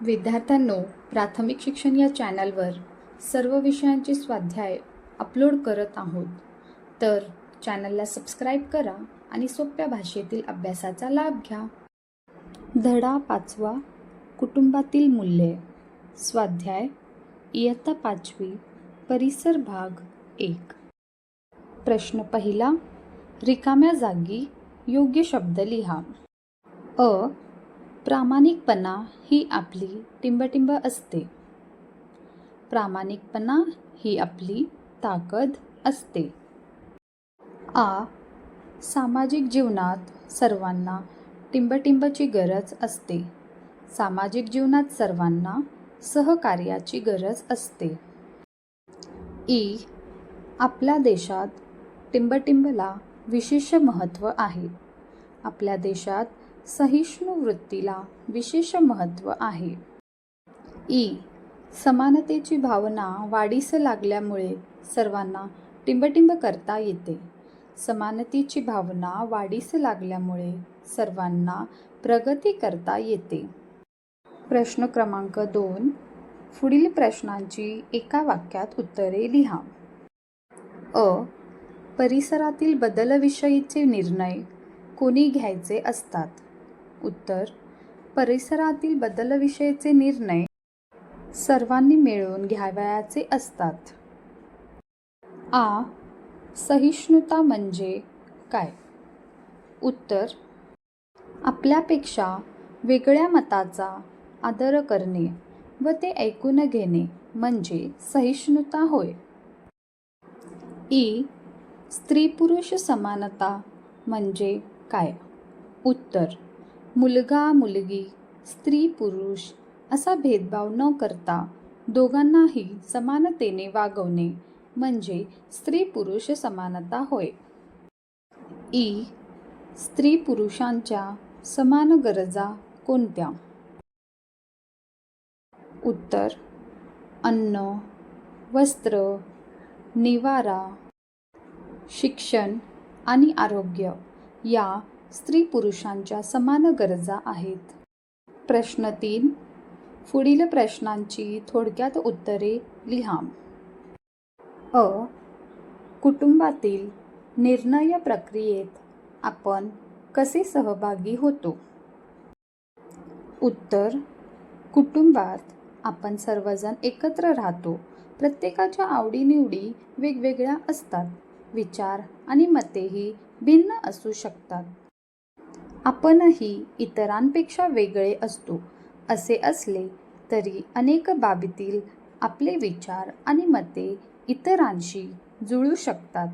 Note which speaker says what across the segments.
Speaker 1: विद्यार्थ्यांनो प्राथमिक शिक्षण या चॅनलवर सर्व विषयांचे स्वाध्याय अपलोड करत आहोत. तर चॅनलला सबस्क्राईब करा आणि सोप्या भाषेतील अभ्यासाचा लाभ घ्या. धडा पाचवा कुटुंबातील मूल्ये. स्वाध्याय इयत्ता पाचवी परिसर भाग एक. प्रश्न पहिला रिकाम्या जागी योग्य शब्द लिहा. अ प्रामाणिकपणा ही आपली टिंबटिंब असते. प्रामाणिकपणा ही आपली ताकद असते. आ. सामाजिक जीवनात सर्वांना टिंबटिंबची गरज असते. सामाजिक जीवनात सर्वांना सहकार्याची गरज असते. ई. आपल्या देशात टिंबटिंबला विशेष महत्त्व आहे. आपल्या देशात सहिष्णू वृत्तीला विशेष महत्त्व आहे. ई. समानतेची भावना वाढीस लागल्यामुळे सर्वांना टिंबटिंब करता येते. समानतेची भावना वाढीस लागल्यामुळे सर्वांना प्रगती करता येते. प्रश्न क्रमांक दोन. पुढील प्रश्नांची एका वाक्यात उत्तरे लिहा. अ. परिसरातील बदलविषयीचे निर्णय कोणी घ्यायचे असतात? उत्तर परिसरातील बदलविषयीचे निर्णय सर्वांनी मिळून घ्यावयाचे असतात. आ. सहिष्णुता म्हणजे काय? उत्तर. आपल्यापेक्षा वेगळ्या मताचा आदर करणे व ते ऐकून घेणे म्हणजे सहिष्णुता होय. ई. स्त्री पुरुष समानता म्हणजे काय? उत्तर. मुलगा मुलगी स्त्री पुरुष असा भेदभाव न करता दोघांनाही समानतेने वागवणे म्हणजे स्त्री पुरुष समानता होय. ई. स्त्री पुरुषांच्या समान गरजा कोणत्या? उत्तर. अन्न वस्त्र निवारा शिक्षण आणि आरोग्य या स्त्री पुरुषांच्या समान गरजा आहेत. प्रश्न तीन. पुढील प्रश्नांची थोडक्यात उत्तरे लिहा. अ. कुटुंबातील निर्णय प्रक्रियेत आपण कसे सहभागी होतो? उत्तर. कुटुंबात आपण सर्वजण एकत्र राहतो. प्रत्येकाच्या आवडीनिवडी वेगवेगळ्या असतात. विचार आणि मतेही भिन्न असू शकतात. आपणही इतरांपेक्षा वेगळे असतो असे असले तरी अनेक बाबीतील आपले विचार आणि मते इतरांशी जुळू शकतात.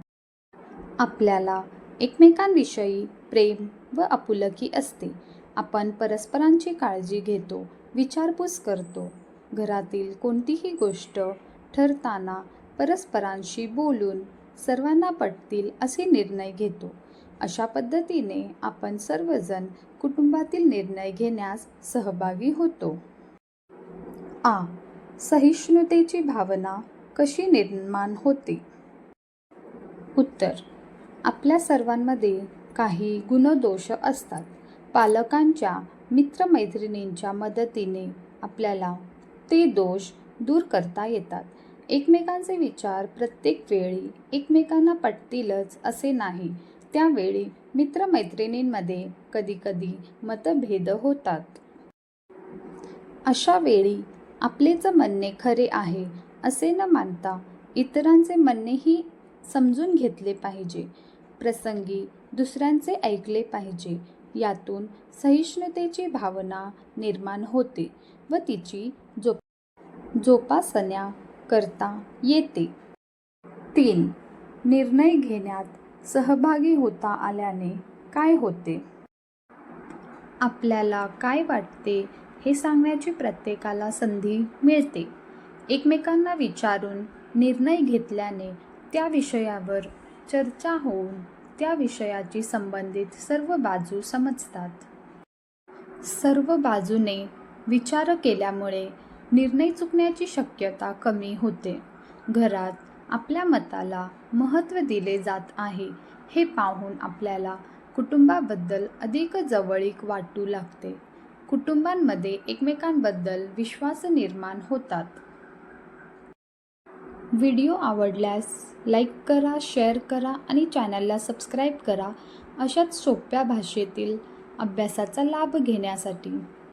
Speaker 1: आपल्याला एकमेकांविषयी प्रेम व आपुलकी असते. आपण परस्परांची काळजी घेतो विचारपूस करतो. घरातील कोणतीही गोष्ट ठरताना परस्परांशी बोलून सर्वांना पटतील असे निर्णय घेतो. अशा पद्धतीने आपण सर्वजण कुटुंबातील निर्णय घेण्यास सहभागी होतो. आ. सहिष्णुतेची भावना कशी निर्माण होते? उत्तर. आपल्या सर्वांमध्ये काही गुणदोष असतात. पालकांच्या मित्रमैत्रिणींच्या मदतीने आपल्याला ते दोष दूर करता येतात. एकमेकांचे विचार प्रत्येक वेळी एकमेकांना पटतीलच असे नाही. त्यावेळी मित्रमैत्रिणींमध्ये कधीकधी मतभेद होतात. अशा वेळी आपलेच म्हणणे खरे आहे असे न मानता इतरांचे म्हणणेही समजून घेतले पाहिजे प्रसंगी दुसऱ्यांचे ऐकले पाहिजे यातून सहिष्णुतेची भावना निर्माण होते व तिची जोप जोपासण्या करता येते. तीन निर्णय घेण्यात सहभागी होता आल्याने काय होते? आपल्याला काय वाटते हे सांगण्याची प्रत्येकाला संधी मिळते. एकमेकांना विचारून निर्णय घेतल्याने त्या विषयावर चर्चा होऊन त्या विषयाची संबंधित सर्व बाजू समजतात. सर्व बाजूने विचार केल्यामुळे निर्णय चुकण्याची शक्यता कमी होते. घरात आपल्या मताला महत्त्व दिले जात आहे हे पाहून आपल्याला कुटुंबाबद्दल अधिक जवळीक वाटू लागते. कुटुंबांमध्ये एकमेकांबद्दल विश्वास निर्माण होतात. व्हिडिओ आवडल्यास लाईक करा शेअर करा आणि चॅनलला सबस्क्राईब करा. अशाच सोप्या भाषेतील अभ्यासाचा लाभ घेण्यासाठी